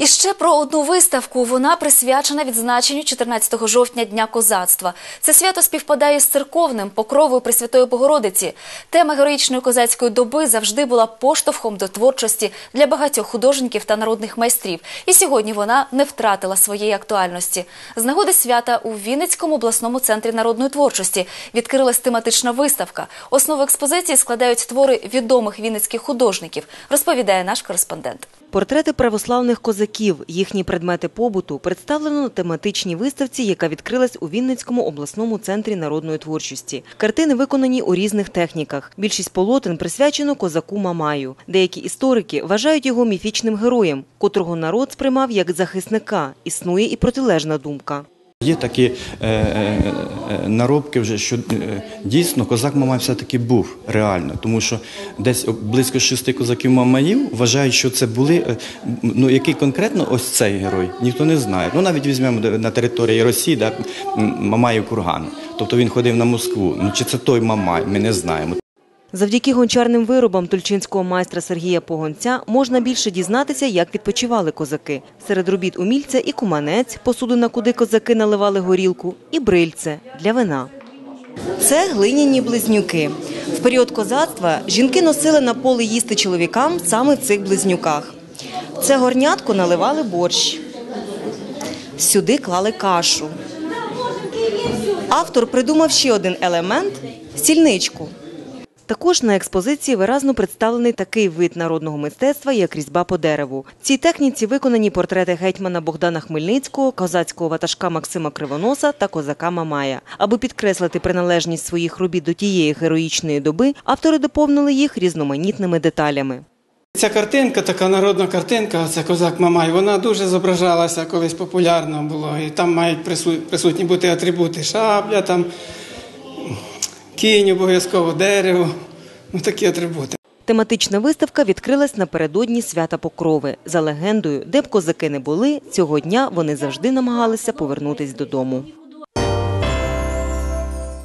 І ще про одну виставку. Вона присвячена відзначенню 14 жовтня Дня козацтва. Це свято співпадає з церковним покровою Пресвятої Богородиці. Тема героїчної козацької доби завжди була поштовхом до творчості для багатьох художників та народних майстрів. І сьогодні вона не втратила своєї актуальності. З нагоди свята у Вінницькому обласному центрі народної творчості відкрилась тематична виставка. Основу експозиції складають твори відомих вінницьких художників, розповідає наш кореспондент. Портрети православних козаків, їхні предмети побуту представлено на тематичній виставці, яка відкрилась у Вінницькому обласному центрі народної творчості. Картини виконані у різних техніках. Більшість полотен присвячено козаку Мамаю. Деякі історики вважають його міфічним героєм, котрого народ сприймав як захисника. Існує і протилежна думка. Є такі е, е, е, наробки вже, що е, дійсно козак Мамай все-таки був реально, тому що десь близько шести козаків Мамаїв вважають, що це були. е, Ну який конкретно ось цей герой, ніхто не знає. Ну навіть візьмемо на території Росії, да, Мамаїв курган. Тобто він ходив на Москву. Ну чи це той Мамай, ми не знаємо. Завдяки гончарним виробам тульчинського майстра Сергія Погонця можна більше дізнатися, як відпочивали козаки. Серед робіт умільця і куманець, посудина, куди козаки наливали горілку, і брильце для вина. Це глиняні близнюки. В період козацтва жінки носили на поле їсти чоловікам саме в цих близнюках. Це горнятко наливали борщ. Сюди клали кашу. Автор придумав ще один елемент стільничку. Також на експозиції виразно представлений такий вид народного мистецтва, як різьба по дереву. В цій техніці виконані портрети гетьмана Богдана Хмельницького, козацького ватажка Максима Кривоноса та козака Мамая. Аби підкреслити приналежність своїх робіт до тієї героїчної доби, автори доповнили їх різноманітними деталями. Ця картинка, така народна картинка, це козак Мамай, вона дуже зображалася колись популярно було. І там мають прису- присутні бути атрибути шабля, там кінь обов'язково, дерево, ну такі атрибути. Тематична виставка відкрилась напередодні свята Покрови. За легендою, де б козаки не були, цього дня вони завжди намагалися повернутись додому.